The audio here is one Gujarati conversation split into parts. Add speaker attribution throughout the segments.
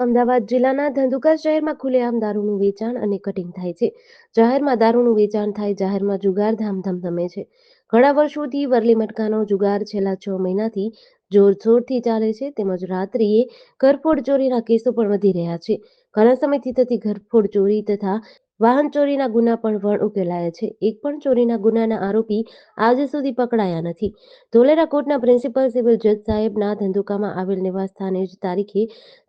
Speaker 1: અમદાવાદ જિલ્લાના ધંધુકા શહેરમાં ખુલ્લેઆમ દારૂનું વેચાણ અને કટિંગ થાય છે. જાહેરમાં દારૂનું વેચાણ થાય, જાહેરમાં જુગાર ધામધમ ધમે છે. ઘણા વર્ષોથી વરલી મટકાનો જુગાર છેલ્લા છ મહિનાથી જોરશોરથી ચાલે છે, તેમજ રાત્રિએ ઘરફોડ ચોરીના કેસો પણ વધી રહ્યા છે. ઘણા સમયથી થતી ઘરફોડ ચોરી તથા વાહન ચોરીના ગુના પણ વણ ઉકેલાયા છે. એક પણ ચોરીના ગુનાના આરોપી આજે સુધી પકડાયા નથી. ધોલેરા કોર્ટના પ્રિન્સિપલ સિવિલ જજ સાહેબના ધંધુકામાં આવેલ નિવાસ સ્થાને જ તારીખે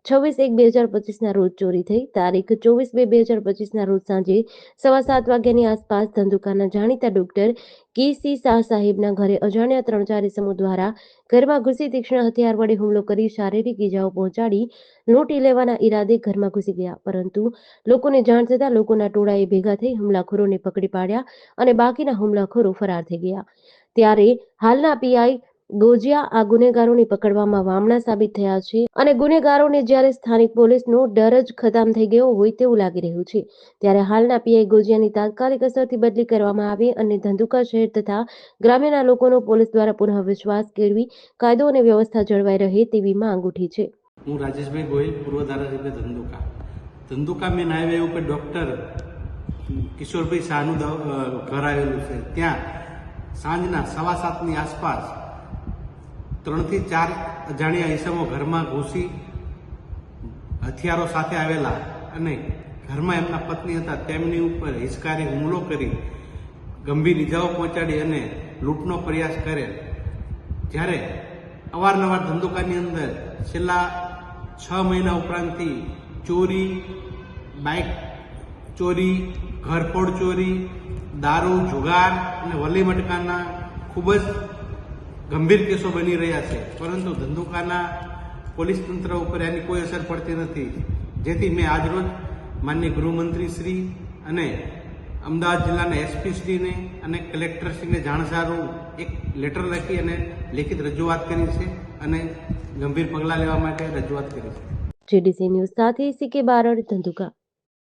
Speaker 1: છવ્વીસ એક બે હજાર પચીસના રોજ ચોરી થઈ. તારીખ ચોવીસ બે બે હજાર પચીસના રોજ સાંજે સવા સાત વાગ્યાની આસપાસ ધંધુકાના જાણીતા ડોક્ટર કે સી શાહ સાહેબના ઘરે અજાણ્યા ત્રણ ચાર સમૂહ દ્વારા ઘરમાં ઘૂસી તીક્ષ્ણ હથિયાર વડે હુમલો કરી શારીરિક ઈજાઓ પહોંચાડી, લૂંટી લેવાના ઈરાદે ઘરમાં ઘૂસી ગયા. પરંતુ લોકોને જાણ થતાં લોકોના ટોળાએ ભેગા થઈ હુમલાખોરોને પકડી પાડ્યા અને બાકીના હુમલાખોરો ફરાર થઈ ગયા. ત્યારે હાલના પીઆઈ ગોજિયા આ ગુનેગારોને પકડવામાં વામણા સાબિત થયા છે અને ગુનેગારોને જ્યારે સ્થાનિક પોલીસનો ડર જ ખતમ થઈ ગયો હોય તેવું લાગી રહ્યું છે. ત્યારે હાલના પીઆઈ ગોજિયાની તાત્કાલિક અસરથી બદલી કરવામાં આવે અને ધંધુકા શહેર તથા ગ્રામ્યના લોકોનો પોલીસ દ્વારા પુનઃ વિશ્વાસ કેળવી કાયદો અને વ્યવસ્થા જળવાઈ રહે તેવી માંગ ઉઠી છે.
Speaker 2: હું રાજેશભાઈ ગોહિલ પૂર્વ ધારાસભ્ય ધંધુકા. ધંધુકા મેન હાઈવે ઉપર ડૉક્ટર કિશોરભાઈ શાહનું ઘર આવેલું છે. ત્યાં સાંજના સવા સાતની આસપાસ ત્રણથી ચાર અજાણ્યા ઈસમો ઘરમાં ઘૂસી હથિયારો સાથે આવેલા અને ઘરમાં એમના પત્ની હતા. તેમની ઉપર હિચકારી હુમલો કરી ગંભીર ઇજાઓ પહોંચાડી અને લૂંટનો પ્રયાસ કરેલ જ્યારે અવારનવાર ધંધુકાની અંદર છેલ્લા છ મહિના ઉપરાંતથી ચોરી, બાઇક ચોરી, ઘરફોડ ચોરી, દારૂ, જુગાર અને વલી મટકાના ખૂબ જ ગંભીર કેસો બની રહ્યા છે. પરંતુ ધંધુકાના પોલીસ તંત્ર ઉપર એની કોઈ અસર પડતી નથી. જેથી મેં આજરોજ માન્ય ગૃહમંત્રી શ્રી અને અમદાવાદ જિલ્લાના એસપીશ્રીને અને કલેક્ટરશ્રીને જાણ સારું એક લેટર લખી અને લેખિત રજૂઆત કરી છે અને ગંભીર પગલાં લેવા માટે રજૂઆત કરી છે.
Speaker 1: જીડીસી ન્યૂઝ સાથે સીકે બારડ ધંધુકા.